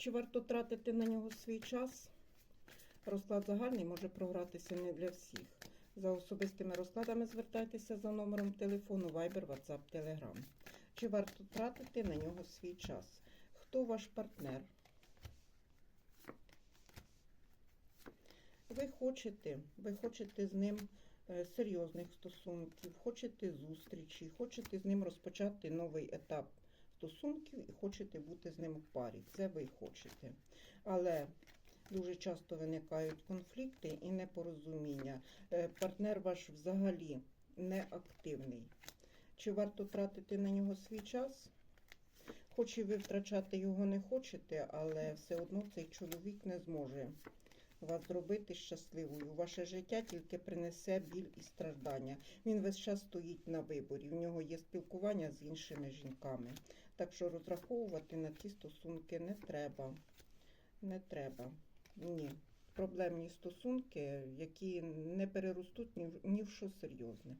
Чи варто тратити на нього свій час? Розклад загальний може програтися не для всіх. За особистими розкладами звертайтеся за номером телефону Viber, WhatsApp, Telegram. Чи варто тратити на нього свій час? Хто ваш партнер? Ви хочете, ви хочете з ним е, серйозних стосунків, хочете зустрічі, хочете з ним розпочати новий етап стосунків і хочете бути з ним в парі. Це ви хочете. Але дуже часто виникають конфлікти і непорозуміння. Е, Партнер ваш взагалі не активний. Чи варто тратити на нього свій час? Хоч і ви втрачати його не хочете, але все одно цей чоловік не зможе вас зробити щасливою. Ваше життя тільки принесе біль і страждання. Він весь час стоїть на виборі. В нього є спілкування з іншими жінками. Так що розраховувати на ці стосунки не треба. Не треба. Ні. Проблемні стосунки, які не переростуть ні в, що серйозне.